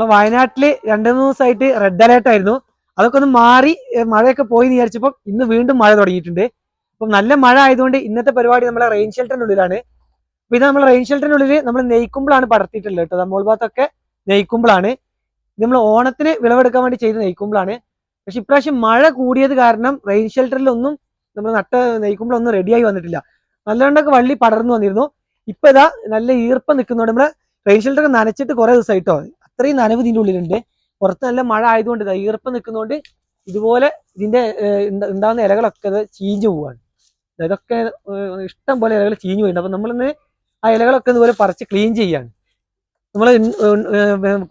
അപ്പൊ വയനാട്ടിൽ രണ്ടു മൂന്ന് ദിവസമായിട്ട് റെഡ് അലേർട്ട് ആയിരുന്നു. അതൊക്കെ ഒന്ന് മാറി മഴയൊക്കെ പോയി എന്ന് വിചാരിച്ചപ്പോൾ ഇന്ന് വീണ്ടും മഴ തുടങ്ങിയിട്ടുണ്ട്. അപ്പം നല്ല മഴ ആയതുകൊണ്ട് ഇന്നത്തെ പരിപാടി നമ്മളെ റെയിൻ ഷെൽട്ടറിനുള്ളിലാണ് അപ്പൊ ഇത് നമ്മൾ റെയിൻ ഷെൽട്ടറിനുള്ളിൽ നമ്മൾ നെയ്ക്കുമ്പോഴാണ് പടർത്തിയിട്ടുള്ളത് കേട്ടോ. നമ്മൾ ഭാഗത്തൊക്കെ നെയ്ക്കുമ്പോഴാണ് ഇത് നമ്മൾ ഓണത്തിന് വിളവെടുക്കാൻ വേണ്ടി ചെയ്ത് നെയ്ക്കുമ്പോഴാണ് പക്ഷെ ഇപ്രാവശ്യം മഴ കൂടിയത് കാരണം റെയിൻ ഷെൽട്ടറിലൊന്നും നമ്മൾ നട്ട നെയ്ക്കുമ്പോഴൊന്നും റെഡിയായി വന്നിട്ടില്ല. നല്ലവണ്ണൊക്കെ വള്ളി പടർന്നു വന്നിരുന്നു. ഇപ്പൊ ഇതാ നല്ല ഈർപ്പം നിൽക്കുന്നതുകൊണ്ട് നമ്മൾ റെയിൻ ഷെൽട്ടർ നനച്ചിട്ട് കുറെ ദിവസമായിട്ടോ അത്രയും നനവ് ഇതിന്റെ ഉള്ളിലുണ്ട്. പുറത്ത് നല്ല മഴ ആയതുകൊണ്ട് ഈർപ്പം നിൽക്കുന്നതുകൊണ്ട് ഇതുപോലെ ഇതിന്റെ ഉണ്ടാകുന്ന ഇലകളൊക്കെ ചീഞ്ഞു പോവാണ്. ഇതൊക്കെ ഇഷ്ടം പോലെ ഇലകൾ ചീഞ്ഞു പോയിട്ടുണ്ട്. അപ്പം നമ്മളിന്ന് ആ ഇലകളൊക്കെ ഇതുപോലെ പറിച്ച് ക്ലീൻ ചെയ്യാണ്. നമ്മൾ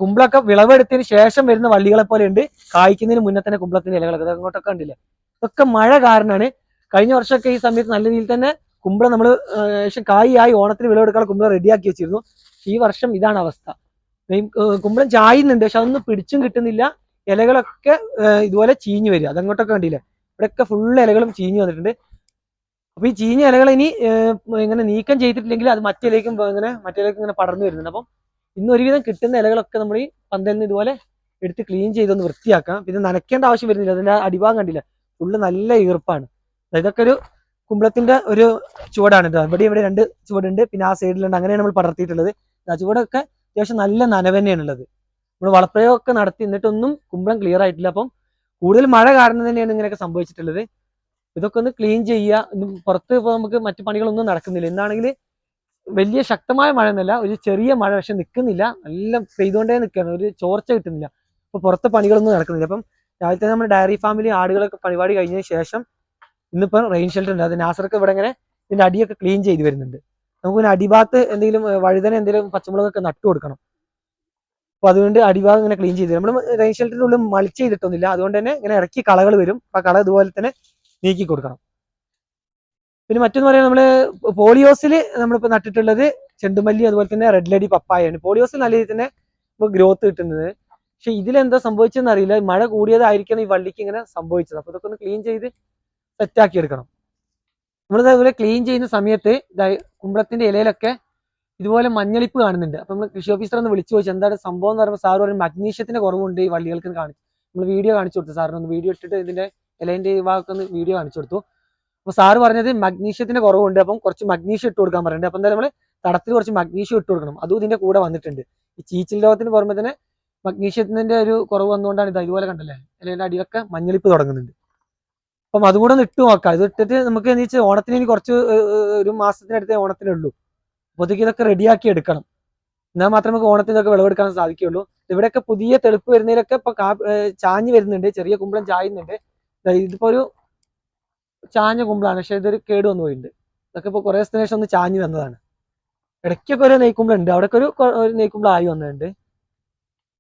കുമ്പളൊക്കെ വിളവെടുത്തതിന് ശേഷം വരുന്ന വള്ളികളെ പോലെ ഉണ്ട്. കായ്ക്കുന്നതിന് മുന്നേ തന്നെ കുമ്പളത്തിന്റെ ഇലകളൊക്കെ അങ്ങോട്ടൊക്കെ കണ്ടില്ലേ? ഇതൊക്കെ മഴ കാരണമാണ് കഴിഞ്ഞ വർഷമൊക്കെ ഈ സമയത്ത് നല്ല രീതിയിൽ തന്നെ കുമ്പളം നമ്മൾ ശേഷം ഏകദേശം ആയി ഓണത്തിന് വിളവെടുക്കാനുള്ള കുമ്പളം റെഡിയാക്കി വെച്ചിരുന്നു. ഈ വർഷം ഇതാണ് അവസ്ഥ. കുമ്പളം ചായുന്നുണ്ട്. പക്ഷെ അതൊന്നും പിടിച്ചും കിട്ടുന്നില്ല. ഇലകളൊക്കെ ഇതുപോലെ ചീഞ്ഞു വരിക. അതങ്ങോട്ടൊക്കെ കണ്ടില്ലേ? ഇവിടെയൊക്കെ ഫുള്ള് ഇലകളും ചീഞ്ഞു വന്നിട്ടുണ്ട്. അപ്പൊ ഈ ചീഞ്ഞ ഇലകൾ ഇനി ഇങ്ങനെ നീക്കം ചെയ്തിട്ടില്ലെങ്കിൽ അത് മറ്റേലേക്കും ഇങ്ങനെ മറ്റേലേക്കും ഇങ്ങനെ പടർന്നു വരുന്നുണ്ട്. അപ്പം ഇന്ന് ഒരുവിധം കിട്ടുന്ന ഇലകളൊക്കെ നമ്മൾ ഈ പന്തലിൽ നിന്ന് ഇതുപോലെ എടുത്ത് ക്ലീൻ ചെയ്തൊന്ന് വൃത്തിയാക്കാം. പിന്നെ നനയ്ക്കേണ്ട ആവശ്യം വരുന്നില്ല. അതിന്റെ അടിഭാഗം കണ്ടില്ല? ഫുള്ള് നല്ല ഈർപ്പാണ്. ഇതൊക്കെ ഒരു കുമ്പളത്തിന്റെ ഒരു ചുവടാണ് കേട്ടോ. ഇവിടെ ഇവിടെ രണ്ട് ചുവടുണ്ട്. പിന്നെ ആ സൈഡിലുണ്ട് അങ്ങനെയാണ് നമ്മൾ പടർത്തിയിട്ടുള്ളത്. ആ ചുവടൊക്കെ അത്യാവശ്യം നല്ല നനവ് തന്നെയാണ് ഉള്ളത്. നമ്മൾ വളപ്രയോഗമൊക്കെ നടത്തി എന്നിട്ടൊന്നും കുമ്പളം ക്ലിയർ ആയിട്ടില്ല. അപ്പം കൂടുതൽ മഴ കാരണം തന്നെയാണ് ഇങ്ങനെയൊക്കെ സംഭവിച്ചിട്ടുള്ളത്. ഇതൊക്കെ ഒന്ന് ക്ലീൻ ചെയ്യുക. പുറത്ത് ഇപ്പോൾ നമുക്ക് മറ്റു പണികളൊന്നും നടക്കുന്നില്ല. എന്നാണെങ്കിൽ വലിയ ശക്തമായ മഴ എന്നല്ല ഒരു ചെറിയ മഴ പക്ഷെ നിൽക്കുന്നില്ല നല്ല പെയ്തുകൊണ്ടേ നിൽക്കുകയാണ്. ഒരു ചോർച്ച കിട്ടുന്നില്ല. അപ്പോൾ പുറത്തെ പണികളൊന്നും നടക്കുന്നില്ല. അപ്പം രാവിലത്തെ നമ്മൾ ഡയറി ഫാമിലി ആടുകളൊക്കെ പരിപാടി കഴിഞ്ഞതിന് ശേഷം ഇന്നിപ്പം റെയിൻ ഷെൽട്ടർ ഉണ്ട്. അത് നാസർക്ക് ഇവിടെ ഇങ്ങനെ ഇതിന്റെ അടിയൊക്കെ ക്ലീൻ ചെയ്ത് വരുന്നുണ്ട്. നമുക്ക് അടിഭാഗത്ത് എന്തെങ്കിലും വഴുതന എന്തെങ്കിലും പച്ചമുളകൊക്കെ നട്ടു കൊടുക്കണം. അപ്പൊ അതുകൊണ്ട് അടിഭാഗം ഇങ്ങനെ ക്ലീൻ ചെയ്ത് നമ്മൾ റെയിൻ ഷെൽട്ടറിന്റെ ഉള്ളിൽ മളിച്ച് ചെയ്തിട്ടൊന്നുമില്ല. അതുകൊണ്ട് തന്നെ ഇങ്ങനെ ഇറക്കി കളകൾ വരും. ആ കള ഇതുപോലെ തന്നെ നീക്കി കൊടുക്കണം. പിന്നെ മറ്റൊന്ന് പറയാൻ നമ്മൾ പോളിയോസിൽ നമ്മളിപ്പോ നട്ടിട്ടുള്ളത് ചെണ്ടുമല്ലി അതുപോലെ തന്നെ റെഡ് ലെഡി പപ്പായാണ്. പോളിയോസിൽ നല്ല രീതിയിൽ തന്നെ ഗ്രോത്ത് കിട്ടുന്നത്. പക്ഷെ ഇതിലെന്താ സംഭവിച്ചതെന്ന് അറിയില്ല. മഴ കൂടിയതായിരിക്കണം ഈ വള്ളിക്ക് ഇങ്ങനെ സംഭവിച്ചത്. അപ്പൊ ഇതൊക്കെ ഒന്ന് ക്ലീൻ ചെയ്ത് സെറ്റാക്കി എടുക്കണം. നമ്മൾ ഇതുപോലെ ക്ലീൻ ചെയ്യുന്ന സമയത്ത് കുമ്പളത്തിന്റെ ഇലയിലൊക്കെ ഇതുപോലെ മഞ്ഞളിപ്പ് കാണുന്നുണ്ട്. അപ്പൊ നമ്മൾ കൃഷി ഓഫീസർ ഒന്ന് വിളിച്ചു ചോദിച്ചു എന്താണ് സംഭവം? എന്ന് പറയുമ്പോൾ സാർ പറയും മഗ്നീഷ്യത്തിന്റെ കുറവുണ്ട് ഈ വള്ളികൾക്ക് കാണിച്ചു. നമ്മൾ വീഡിയോ കാണിച്ചു കൊടുത്തു സാറിന്. ഒന്ന് വീഡിയോ ഇട്ടിട്ട് ഇതിന്റെ ഇലയിന്റെ ഈ ഭാഗത്ത് ഒന്ന് വീഡിയോ കാണിച്ചു കൊടുത്തു. അപ്പൊ സാറ് പറഞ്ഞത് മഗ്നീഷ്യത്തിന്റെ കുറവുണ്ട് അപ്പം കുറച്ച് മഗ്നീഷ്യം ഇട്ട് കൊടുക്കാൻ പറയുന്നുണ്ട് അപ്പൊ എന്തായാലും നമ്മൾ തടത്തിൽ കുറച്ച് മഗ്നീഷ്യം ഇട്ട് കൊടുക്കണം. അതും ഇതിന്റെ കൂടെ വന്നിട്ടുണ്ട്. ഈ ചീച്ചിൽ രോഗത്തിന് പുറമെ തന്നെ മഗ്നീഷ്യത്തിന്റെ ഒരു കുറവ് വന്നുകൊണ്ടാണ് ഇത് ഇതുപോലെ കണ്ടല്ലേ? ഇലയുടെ അടിയിലൊക്കെ മഞ്ഞളിപ്പ് തുടങ്ങുന്നുണ്ട്. അപ്പം അതുകൂടെ ഒന്ന് ഇട്ട് നോക്കാം. ഇത് ഇട്ടിട്ട് നമുക്ക് എന്ന് വെച്ചാൽ ഓണത്തിന് ഇനി കുറച്ച് ഒരു മാസത്തിനടുത്തേ ഓണത്തിനുള്ളൂ അപ്പോഴത്തേക്ക് ഇതൊക്കെ റെഡിയാക്കി എടുക്കണം. എന്നാൽ മാത്രമേ നമുക്ക് ഓണത്തിന് ഇതൊക്കെ വിളവെടുക്കാൻ സാധിക്കുള്ളൂ ഇവിടെയൊക്കെ പുതിയ തെളിപ്പ് വരുന്നതിലൊക്കെ ഇപ്പൊ ചാഞ്ഞ് വരുന്നുണ്ട്. ചെറിയ കുമ്പളം ചായുന്നുണ്ട്. ഇതിപ്പോ ഒരു ചാഞ്ഞ കുമ്പളാണ്. പക്ഷെ ഇതൊരു കേട് വന്നു പോയിട്ടുണ്ട്. ഇതൊക്കെ ഇപ്പൊ കുറേ ദിവസത്തിന് ഒന്ന് ചാഞ്ഞ് വന്നതാണ്. ഇടയ്ക്കൊക്കെ ഒരു നെയ്ക്കുമ്പളം ഉണ്ട്. അവിടെയൊക്കെ ഒരു നെയ്ക്കുമ്പളം ആയി വന്നിട്ടുണ്ട്.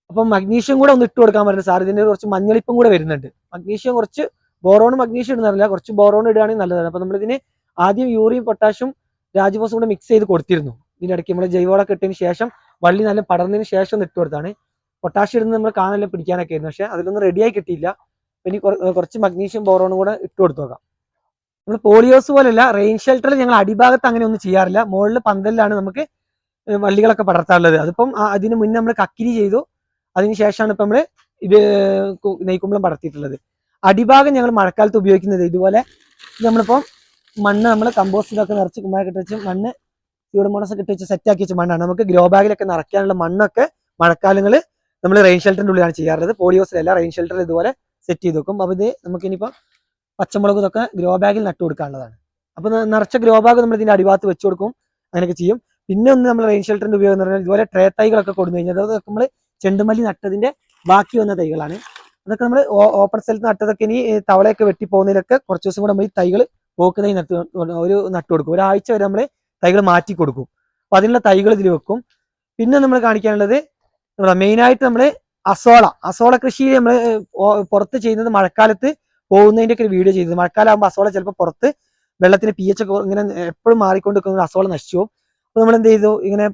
അപ്പം മഗ്നീഷ്യം കൂടെ ഒന്ന് ഇട്ട് കൊടുക്കാൻ പറ്റുന്നത് സാർ. ഇതിന്റെ കുറച്ച് മഞ്ഞളിപ്പം കൂടെ വരുന്നുണ്ട്. മഗ്നീഷ്യം കുറച്ച് ബോറോൺ മഗ്നീഷ്യം ഇടുന്നില്ല കുറച്ച് ബോറോൺ ഇടുകയാണെങ്കിൽ നല്ലതാണ് അപ്പൊ നമ്മളിതിന് ആദ്യം യൂറിയും പൊട്ടാഷ്യം രാജഭോസും കൂടെ മിക്സ് ചെയ്ത് കൊടുത്തിരുന്നു. ഇതിനിടയ്ക്ക് നമ്മൾ ജൈവവളമൊക്കെ ഇട്ടതിന് ശേഷം വള്ളി നല്ല പടർന്നതിന് ശേഷം ഇട്ട് കൊടുത്താണ്. പൊട്ടാഷ്യം ഇടുന്നത് നമ്മൾ കാണാനെല്ലാം പിടിക്കാനൊക്കെ ആയിരുന്നു. പക്ഷെ അതിലൊന്നും റെഡിയായി കിട്ടിയില്ല. പിന്നെ കുറച്ച് മഗ്നീഷ്യം ബോറോണും കൂടെ ഇട്ട് കൊടുത്തോക്കാം. നമ്മൾ പോളിയോസ് പോലെയല്ല റെയിൻ ഷെൽട്ടറിൽ ഞങ്ങൾ അടിഭാഗത്ത് അങ്ങനെ ഒന്നും ചെയ്യാറില്ല. മുകളിൽ പന്തലിലാണ് നമുക്ക് വള്ളികളൊക്കെ പടർത്താറുള്ളത്. അതിപ്പം അതിന് മുന്നേ നമ്മൾ കക്കിരി ചെയ്തു. അതിന് ശേഷമാണ് ഇപ്പം നമ്മൾ ഇത് നെയ്ക്കുമ്പളം പടർത്തിയിട്ടുള്ളത്. അടിഭാഗം ഞങ്ങൾ മഴക്കാലത്ത് ഉപയോഗിക്കുന്നത് ഇതുപോലെ നമ്മളിപ്പോൾ മണ്ണ് നമ്മൾ കമ്പോസ്റ്റിലൊക്കെ നിറച്ച് കെട്ടി വെച്ച് മണ്ണ് ചൂട് ഒക്കെ വെച്ച് സെറ്റാക്കി വെച്ച മണ്ണാണ്. നമുക്ക് ഗ്രോ ബാഗിലൊക്കെ നിറയ്ക്കാനുള്ള മണ്ണൊക്കെ മഴക്കാലങ്ങൾ നമ്മൾ റെയിൻ ഷെൽട്ടറിന്റെ ഉള്ളിലാണ് ചെയ്യാറുള്ളത്. പോളിയോസിലല്ല റെയിൻ ഷെൽട്ടറിൽ ഇതുപോലെ സെറ്റ് ചെയ്ത് വെക്കും. അപ്പോൾ ഇത് നമുക്കിനിയിപ്പോൾ പച്ചമുളക് ഇതൊക്കെ ഗ്രോ ബാഗിൽ നട്ടു കൊടുക്കാനുള്ളതാണ്. അപ്പോൾ നിറച്ച ഗ്രോ ബാഗ് നമ്മൾ ഇതിന്റെ അടിഭാഗത്ത് വെച്ച് കൊടുക്കും. അങ്ങനെയൊക്കെ ചെയ്യും. പിന്നെ ഒന്ന് നമ്മൾ റെയിൻ ഷെൽട്ടറിന്റെ ഉപയോഗം എന്ന് പറഞ്ഞാൽ ഇതുപോലെ ട്രേ തൈകളൊക്കെ കൊടുത്തു കഴിഞ്ഞാൽ അതൊക്കെ നമ്മൾ ചെണ്ടുമല്ലി നട്ടതിന്റെ ബാക്കി വന്ന തൈകളാണ്. അതൊക്കെ നമ്മൾ ഓപ്പൺ സ്ഥലത്ത് നട്ടതൊക്കെ ഇനി തവളയൊക്കെ വെട്ടി പോകുന്നതിലൊക്കെ കുറച്ച് ദിവസം കൂടെ നമ്മൾ ഈ തൈകൾ പോക്കുന്നതിന് നട്ട് ഒരു നട്ടു കൊടുക്കും. ഒരാഴ്ച വരെ നമ്മൾ തൈകൾ മാറ്റി കൊടുക്കും. അപ്പൊ അതിനുള്ള തൈകൾ ഇതിൽ വെക്കും. പിന്നെ നമ്മൾ കാണിക്കാനുള്ളത് മെയിനായിട്ട് നമ്മൾ അസോള. അസോള കൃഷി നമ്മൾ പുറത്ത് ചെയ്യുന്നത് മഴക്കാലത്ത് പോകുന്നതിന്റെ ഒക്കെ ഒരു വീഡിയോ ചെയ്തത് മഴക്കാലം ആകുമ്പോൾ അസോള ചിലപ്പോൾ പുറത്ത് വെള്ളത്തിന് പി എച്ച് ഒക്കെ ഇങ്ങനെ എപ്പോഴും മാറിക്കൊണ്ട് നിൽക്കുന്ന അസോള നശിച്ചു പോകും. അപ്പൊ നമ്മൾ എന്ത് ചെയ്തു? ഇങ്ങനെ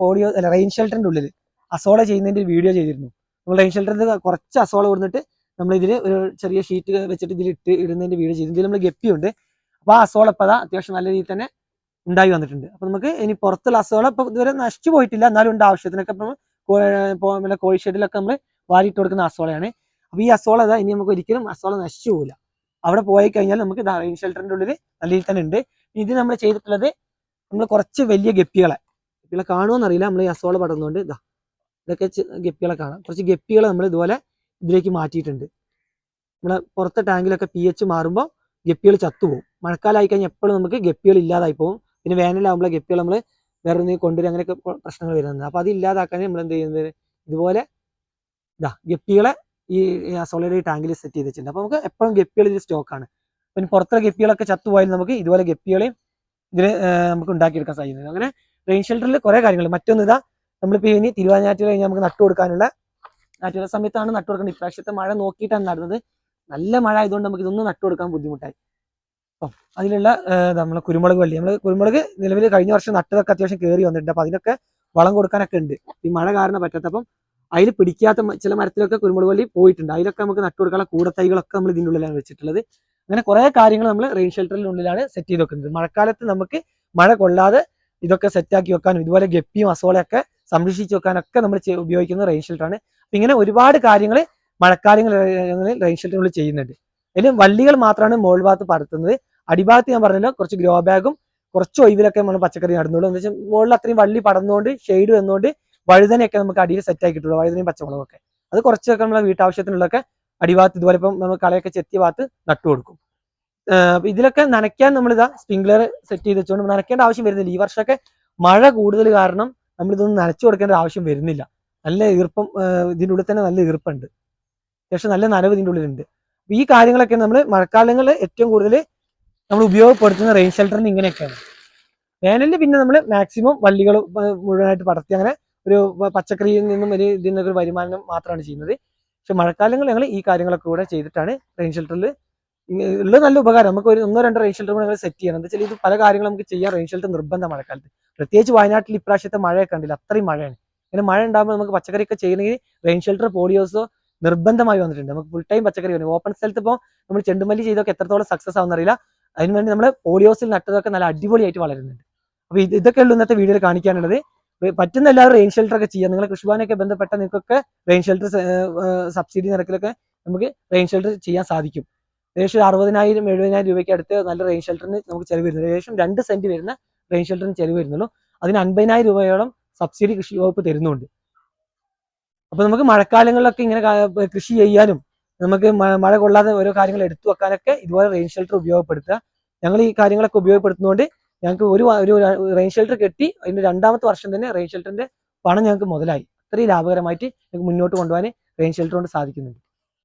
പോളിയോ അല്ല റെയിൻ ഷെൽട്ടറിന്റെ ഉള്ളിൽ അസോള ചെയ്യുന്നതിന്റെ ഒരു വീഡിയോ ചെയ്തിരുന്നു. നമ്മൾ റെയിൻ ഷെൽട്ടറിൽ കുറച്ച് അസോള കൊടുത്തിട്ട് നമ്മൾ ഇതിൽ ഒരു ചെറിയ ഷീറ്റ് വെച്ചിട്ട് ഇതിൽ ഇട്ട് ഇടുന്നതിന്റെ വീഡിയോ ചെയ്തു. ഇതിൽ നമ്മൾ ഗപ്പിയുണ്ട്. അപ്പോൾ ആ അസോള ഇപ്പോൾ അതാ അത്യാവശ്യം നല്ല രീതിയിൽ തന്നെ ഉണ്ടായി വന്നിട്ടുണ്ട്. അപ്പോൾ നമുക്ക് ഇനി പുറത്തുള്ള അസോള ഇപ്പൊ ഇതുവരെ നശിച്ചു പോയിട്ടില്ല. എന്നാലും ഉണ്ട് ആവശ്യത്തിനൊക്കെ ഇപ്പൊ പിന്നെ കോഴിഷെഡിലൊക്കെ നമ്മൾ വാരിയിട്ട് കൊടുക്കുന്ന അസോളയാണ്. അപ്പോൾ ഈ അസോള ഇതാ ഇനി നമുക്ക് ഒരിക്കലും അസോള നശിച്ചു പോകില്ല അവിടെ പോയി കഴിഞ്ഞാൽ നമുക്ക് റെയിൻ ഷെൽട്ടറിന്റെ ഉള്ളിൽ നല്ല രീതിയിൽ തന്നെ ഉണ്ട്. ഇത് നമ്മൾ ചെയ്തിട്ടുള്ളത് നമ്മൾ കുറച്ച് വലിയ ഗപ്പികളെ. ഗപ്പികളെ കാണുമോ എന്നറിയില്ല. നമ്മൾ ഈ അസോള പടർന്നുകൊണ്ട് ഇതാ ഇതൊക്കെ ഗപ്പികളെ കാണാം. കുറച്ച് ഗപ്പികളെ നമ്മൾ ഇതുപോലെ ഇതിലേക്ക് മാറ്റിയിട്ടുണ്ട്. നമ്മളെ പുറത്തെ ടാങ്കിലൊക്കെ പി എച്ച് മാറുമ്പോൾ ഗപ്പികൾ ചത്തുപോകും. മഴക്കാലമായി കഴിഞ്ഞാൽ എപ്പോഴും നമുക്ക് ഗപ്പികൾ ഇല്ലാതായി പോകും. പിന്നെ വേനലാകുമ്പോൾ ഗപ്പികൾ നമ്മൾ വേറെ ഒന്നും കൊണ്ടുവരും. അങ്ങനെയൊക്കെ പ്ര- പ്രശ്നങ്ങൾ വരുന്നത് അപ്പോൾ അത് ഇല്ലാതാക്കാൻ നമ്മൾ എന്ത് ചെയ്യുന്നത്? ഇതുപോലെ ഇതാ ഗപ്പികളെ ഈ സോളിഡ് ടാങ്കിൽ സെറ്റ് ചെയ്ത് വെച്ചിട്ടുണ്ട്. അപ്പോൾ നമുക്ക് എപ്പോഴും ഗപ്പികൾ ഇത് സ്റ്റോക്കാണ് പിന്നെ പുറത്തുള്ള ഗപ്പികളൊക്കെ ചത്തുപോയാലും നമുക്ക് ഇതുപോലെ ഗപ്പികളെയും ഇതിൽ നമുക്ക് ഉണ്ടാക്കിയെടുക്കാൻ സാധിക്കുന്നത് അങ്ങനെ റെയിൻ ഷെൽട്ടറിൽ കുറേ കാര്യങ്ങൾ. മറ്റൊന്ന് ഇതാ നമ്മളിപ്പോൾ ഇനി തിരുവാഞ്ഞാറ്റിൽ കഴിഞ്ഞാൽ നമുക്ക് നട്ടു കൊടുക്കാനുള്ള നാറ്റുള്ള സമയത്താണ് നട്ടു കൊടുക്കേണ്ടത്. ഇപ്രാവശ്യത്തെ മഴ നോക്കിയിട്ടാണ് നടുന്നത്. നല്ല മഴ ആയതുകൊണ്ട് നമുക്ക് ഇതൊന്നും നട്ടു കൊടുക്കാൻ ബുദ്ധിമുട്ടായി. അപ്പം അതിലുള്ള നമ്മളെ കുരുമുളക് വള്ളി. നമ്മൾ കുരുമുളക് നിലവിൽ കഴിഞ്ഞ വർഷം നട്ടതൊക്കെ അത്യാവശ്യം കയറി വന്നിട്ടുണ്ട്. അപ്പം അതിനൊക്കെ വളം കൊടുക്കാനൊക്കെ ഉണ്ട്. ഈ മഴ കാരണം പറ്റാത്തപ്പം അതിൽ പിടിക്കാത്ത ചില മരത്തിലൊക്കെ കുരുമുളക് വള്ളി പോയിട്ടുണ്ട്. അതിലൊക്കെ നമുക്ക് നട്ടു കൊടുക്കാനുള്ള കൂടത്തൈകളൊക്കെ നമ്മൾ ഇതിന്റെ ഉള്ളിലാണ് വെച്ചിട്ടുള്ളത്. അങ്ങനെ കുറേ കാര്യങ്ങൾ നമ്മൾ റെയിൻ ഷെൽട്ടറിനുള്ളിലാണ് സെറ്റ് ചെയ്ത് വെക്കുന്നത്. മഴക്കാലത്ത് നമുക്ക് മഴ കൊള്ളാതെ ഇതൊക്കെ സെറ്റാക്കി വെക്കാനും ഇതുപോലെ ഗപ്പിയും അസോളയൊക്കെ സംരക്ഷിച്ച് വെക്കാനൊക്കെ നമ്മൾ ഉപയോഗിക്കുന്നത് ഉപയോഗിക്കുന്ന റെയിൻ ഷെൽട്ടറാണ് അപ്പം ഇങ്ങനെ ഒരുപാട് കാര്യങ്ങൾ മഴക്കാലങ്ങളിൽ റെയിൻ ഷെൽട്ടറുകൾ ചെയ്യുന്നുണ്ട്. അതിൽ വള്ളികൾ മാത്രമാണ് മുകൾ ഭാഗത്ത് പടർത്തുന്നത് അടിഭാഗത്ത് ഞാൻ പറഞ്ഞല്ലോ കുറച്ച് ഗ്രോ ബാഗും കുറച്ച് ഒഴിവിലൊക്കെ നമ്മൾ പച്ചക്കറി നടന്നുള്ളൂ. എന്ന് വെച്ചാൽ മുകളിൽ അത്രയും വള്ളി പടർന്നുകൊണ്ട് ഷെയ്ഡ് വന്നുകൊണ്ട് വഴുതനയൊക്കെ നമുക്ക് അടിയിൽ സെറ്റ് ആക്കി കിട്ടുള്ളൂ വഴുതനയും പച്ചമുളകൊക്കെ. അത് കുറച്ചൊക്കെ നമ്മളെ വീട്ടാവശ്യത്തിനുള്ളൊക്കെ അടിഭാഗത്ത് ഇതുപോലെ ഇപ്പം നമ്മൾ കളയൊക്കെ ചെത്തിയ ഭാഗത്ത് നട്ടു കൊടുക്കും. ഇതിലൊക്കെ നനയ്ക്കാൻ നമ്മളിതാ സ്പ്രിംഗ്ലർ സെറ്റ് ചെയ്ത് വെച്ചുകൊണ്ട് നനയ്ക്കേണ്ട ആവശ്യം വരുന്നില്ല. ഈ വർഷമൊക്കെ മഴ കൂടുതൽ കാരണം നമ്മൾ ഇതൊന്നും നനച്ചു കൊടുക്കേണ്ട ആവശ്യം വരുന്നില്ല. നല്ല ഈർപ്പം ഇതിന്റെ ഉള്ളിൽ തന്നെ നല്ല ഈർപ്പുണ്ട്. അത്യാവശ്യം നല്ല നനവ് ഇതിന്റെ ഉള്ളിലുണ്ട്. ഈ കാര്യങ്ങളൊക്കെ നമ്മൾ മഴക്കാലങ്ങളിൽ ഏറ്റവും കൂടുതൽ നമ്മൾ ഉപയോഗപ്പെടുത്തുന്ന റെയിൻ ഷെൽട്ടറിന് ഇങ്ങനെയൊക്കെയാണ്. വേനലിൽ പിന്നെ നമ്മൾ മാക്സിമം വള്ളികൾ മുഴുവനായിട്ട് പടർത്തി അങ്ങനെ ഒരു പച്ചക്കറിയിൽ നിന്നും ഒരു ഇതിൽ നിന്നൊരു വരുമാനം മാത്രമാണ് ചെയ്യുന്നത്. പക്ഷെ മഴക്കാലങ്ങളിൽ ഞങ്ങൾ ഈ കാര്യങ്ങളൊക്കെ കൂടെ ചെയ്തിട്ടാണ് റെയിൻ ഷെൽട്ടറിൽ ഉള്ളത് നല്ല ഉപകാരം. നമുക്ക് ഒരു ഒന്നോ രണ്ടോ റെയിൻ ഷെൽട്ടർ കൂടെ സെറ്റ് ചെയ്യണം. എന്താ വെച്ചാൽ ഇത് പല കാര്യങ്ങളും നമുക്ക് ചെയ്യാൻ റെയിൻ ഷെൽട്ടർ നിർബന്ധം മഴക്കാലത്ത്. പ്രത്യേകിച്ച് വയനാട്ടിൽ ഇപ്രാവശ്യത്തെ മഴയൊക്കെ കണ്ടില്ല? അത്രയും മഴയാണ്. ഇങ്ങനെ മഴ ഉണ്ടാകുമ്പോൾ നമുക്ക് പച്ചക്കറിയൊക്കെ ചെയ്യണമെങ്കിൽ റെയിൻ ഷെൽട്ടർ പോളിയോസോ നിർബന്ധമായി വന്നിട്ടുണ്ട്. നമുക്ക് ഫുൾ ടൈം പച്ചക്കറി വേണം. ഓപ്പൺ സ്ഥലത്ത് ഇപ്പോൾ നമ്മൾ ചെണ്ടുമല്ലി ചെയ്തൊക്കെ എത്രത്തോളം സക്സസ് ആവുന്ന അറിയില്ല. അതിനുവേണ്ടി നമ്മൾ പോളിയോസിൽ നട്ടതൊക്കെ നല്ല അടിപൊളിയായിട്ട് വളരുന്നുണ്ട്. അപ്പോൾ ഇത് ഇതൊക്കെ ഉള്ളൂ ഇന്നത്തെ വീഡിയോയിൽ കാണിക്കാനുള്ളത്. പറ്റുന്ന എല്ലാവരും റെയിൻ ഷെൽട്ടർ ഒക്കെ ചെയ്യാം നിങ്ങൾ കൃഷിഭവനൊക്കെ ബന്ധപ്പെട്ട നിങ്ങൾക്കൊക്കെ റെയിൻ ഷെൽട്ടർ സബ്സിഡി നിരക്കിലൊക്കെ നമുക്ക് റെയിൻ ഷെൽട്ടർ ചെയ്യാൻ സാധിക്കും. ഏകദേശം അറുപതിനായിരം എഴുപതിനായിരം രൂപയ്ക്ക് അടുത്ത് നല്ല റെയിൻ ഷെൽട്ടറിന് നമുക്ക് ചെലവ് വരുന്നത് ഏകദേശം രണ്ട് സെന്റ് വരുന്ന റെയിൻ ഷെൽട്ടറിന് ചെലവ് വരുന്നുള്ളൂ. അതിന് അൻപതിനായിരം രൂപയോളം സബ്സിഡി കൃഷി വകുപ്പ് തരുന്നുണ്ട്. അപ്പൊ നമുക്ക് മഴക്കാലങ്ങളിലൊക്കെ ഇങ്ങനെ കൃഷി ചെയ്യാനും നമുക്ക് മഴ കൊള്ളാതെ ഓരോ കാര്യങ്ങൾ എടുത്തു വെക്കാനൊക്കെ ഇതുപോലെ റെയിൻ ഷെൽട്ടർ ഉപയോഗപ്പെടുത്തുക. ഞങ്ങൾ ഈ കാര്യങ്ങളൊക്കെ ഉപയോഗപ്പെടുത്തുന്നതുകൊണ്ട് ഞങ്ങൾക്ക് ഒരു ഒരു റെയിൻ ഷെൽട്ടർ കെട്ടി അതിന്റെ രണ്ടാമത്തെ വർഷം തന്നെ റെയിൻ ഷെൽട്ടറിന്റെ പണം ഞങ്ങൾക്ക് മുതലായി. അത്രയും ലാഭകരമായിട്ട് ഞങ്ങൾക്ക് മുന്നോട്ട് കൊണ്ടുപോകാൻ റെയിൻ ഷെൽട്ടർ കൊണ്ട് സാധിക്കുന്നുണ്ട്.